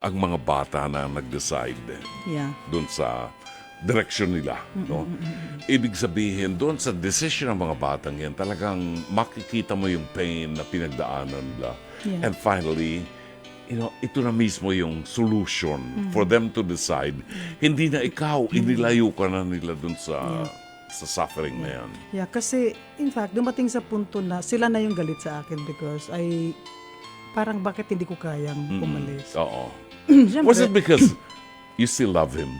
ang mga bata na nag-decide Yeah. doon sa direksyon nila. No? Ibig sabihin, doon sa decision ng mga batang yan, talagang makikita mo yung pain na pinagdaanan nila. Yeah. And finally, you know, ito na mismo yung solution for them to decide. Hindi na ikaw, inilayo ka na nila doon sa sa suffering na yan. Yeah, kasi in fact, dumating sa punto na sila na yung galit sa akin because I parang bakit hindi ko kayang umalis. Oo. Was it because you still love him?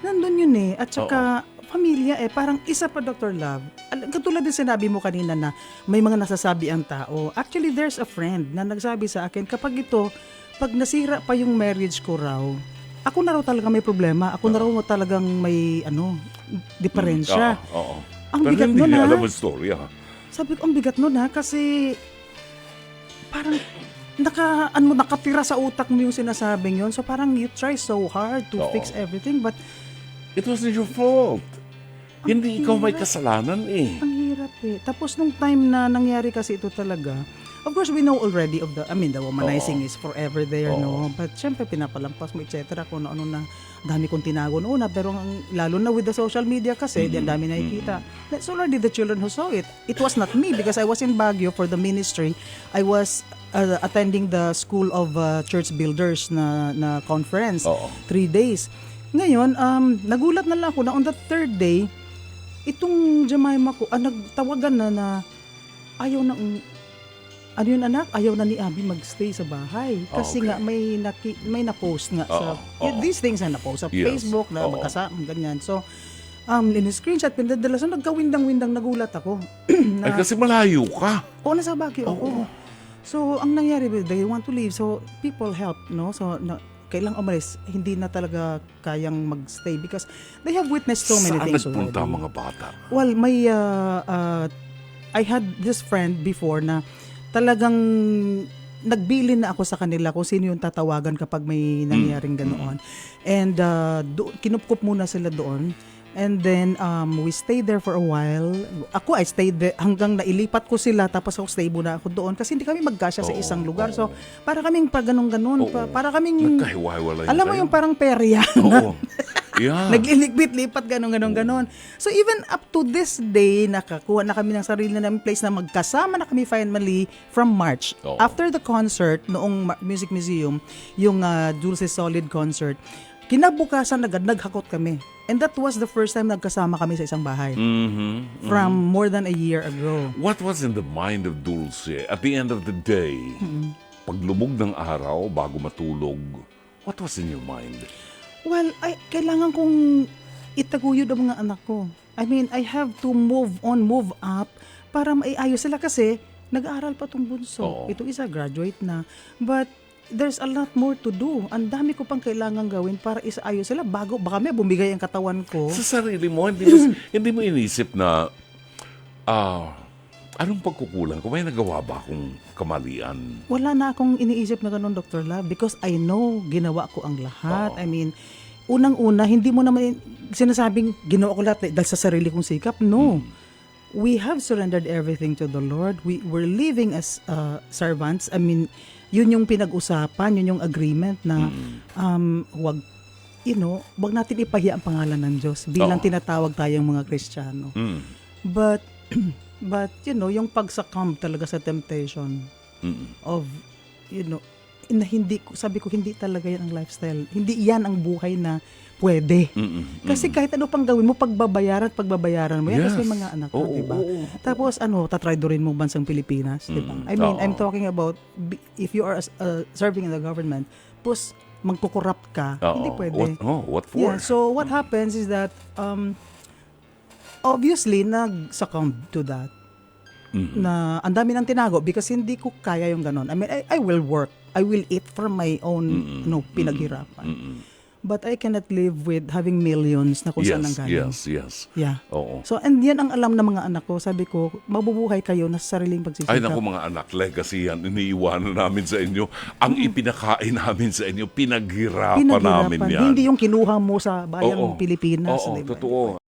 nandun yun eh. At saka, pamilya eh, parang isa pa Dr. Love. Al- Katulad din sinabi mo kanina na may mga nasasabi ang tao. Actually, there's a friend na nagsabi sa akin, kapag ito, pag nasira pa yung marriage ko raw, ako na raw talaga may problema. Ako na raw talagang may, ano, diferensya. Oo. oo. Ang Pero bigat hindi nun, niya ah. alam ang story, ha? Sabi ko, ang bigat nun ha, kasi parang naka, ano, nakatira sa utak mo yung sinasabing yun. So parang you try so hard to Oo. fix everything, but It wasn't your fault. Hindi ikaw may hirap. kasalanan eh. ang hirap eh. Tapos nung time na nangyari kasi ito talaga, of course we know already of the, I mean the womanizing is forever there, no? But syempre pinapalampas mo, etc. Kung ano na, dami kong tinago noon, pero ang, lalo na with the social media kasi, di ang dami nakikita. That's already the children who saw it. It was not me because I was in Baguio for the ministry. I was uh, attending the School of uh, Church Builders na, na conference. Oo. Three days. Ngayon, um, nagulat na lang ako na on the third day, itong Jemima ko, ah, nagtawagan na na ayaw na, ano yun anak, ayaw na ni Abby magstay sa bahay. Kasi Okay. nga may naki, may na-post nga sa, Oo, oo. these things na na-post sa Yes, Facebook na oo. magkasama, ganyan. So, um, in-screenshot, pinadala. So, nagkawindang-windang nagulat ako. na, Ay, kasi malayo ka. Oo, nasa Baguio ako. So, ang nangyari, they want to leave. So, people help, no? So, na, kailang umalis, hindi na talaga kayang magstay because they have witnessed so many Saan things nagpunta already. mga bata? Well, may, uh, uh, I had this friend before na talagang nagbilin na ako sa kanila kung sino yung tatawagan kapag may nangyaring ganoon. And uh, do, kinupkup muna sila doon. And then um, we stayed there for a while. Ako, I stayed there hanggang nailipat ko sila tapos ako stay muna ako doon kasi hindi kami magkasya sa isang lugar. So, para kaming pa ganun-ganun. Pa, para kaming, Nagkahiwa-hiwalay alam mo kayo? yung parang perya. Oo. Yeah. Nagliligpit-lipat, ganon, ganon, ganon. So even up to this day, nakakuha na kami ng sarili namin place na magkasama na kami finally from March. Oo. After the concert, noong Music Museum, yung uh, Dulce Solid concert, kinabukasan agad, naghakot kami. And that was the first time nagkasama kami sa isang bahay. Mhm. From more than a year ago. What was in the mind of Dulce at the end of the day? Paglubog ng araw bago matulog, what was in your mind? Well, ay, kailangan kong itaguyod ang mga anak ko. I mean, I have to move on, move up para maiayos sila kasi nag-aaral pa tong bunso. Oo. Ito isa, graduate na. But there's a lot more to do. Ang dami ko pang kailangan gawin para isaayos sila bago baka may bumigay ang katawan ko. Sa sarili mo, hindi mo, hindi mo inisip na, ah, anong pagkukulang ko? May nagawa ba akong kamalian? Wala na akong iniisip na ganun, Dr. Love, because I know ginawa ko ang lahat. Oo. I mean, unang-una, hindi mo naman sinasabing ginawa ko lahat dahil sa sarili kong sikap. No. We have surrendered everything to the Lord. We were living as uh, servants. I mean, yun yung pinag-usapan, yun yung agreement na um, wag you know, wag natin ipahiya ang pangalan ng Diyos bilang Oo. tinatawag tayong mga Kristiyano. Mm. But but you know, yung pag-succumb talaga sa temptation Mm. of you know na hindi ko sabi ko hindi talaga yan ang lifestyle hindi yan ang buhay na pwede Mm-mm. kasi kahit ano pang gawin mo pagbabayaran at pagbabayaran mo yan kasi Yes. may mga anak ka Oo, diba oo, oo. tapos ano tatraydorin mo bansang Pilipinas diba Mm, I mean I'm oo. talking about if you are uh, serving in the government pus magkukorrupt ka Oo. hindi pwede What, oh, what for? Yeah, so what happens is that um obviously nag-succumb to that Mhm. na ang dami ng tinago because hindi ko kaya yung ganon. I mean, I, I will work. I will eat from my own Mm-mm. no, pinaghirapan. Mm-mm. But I cannot live with having millions na kung saan ang Yes, galing. yes, yes. Yeah. Oo. So, and yan ang alam ng mga anak ko. Sabi ko, mabubuhay kayo na sa sariling pagsisikap. Ay naku mga anak, legacy yan. Iniiwanan namin sa inyo. Ang ipinakain namin sa inyo, pinaghirapan, namin yan. Hindi yung kinuha mo sa bayang Oo. Pilipinas. Oo, di ba? totoo.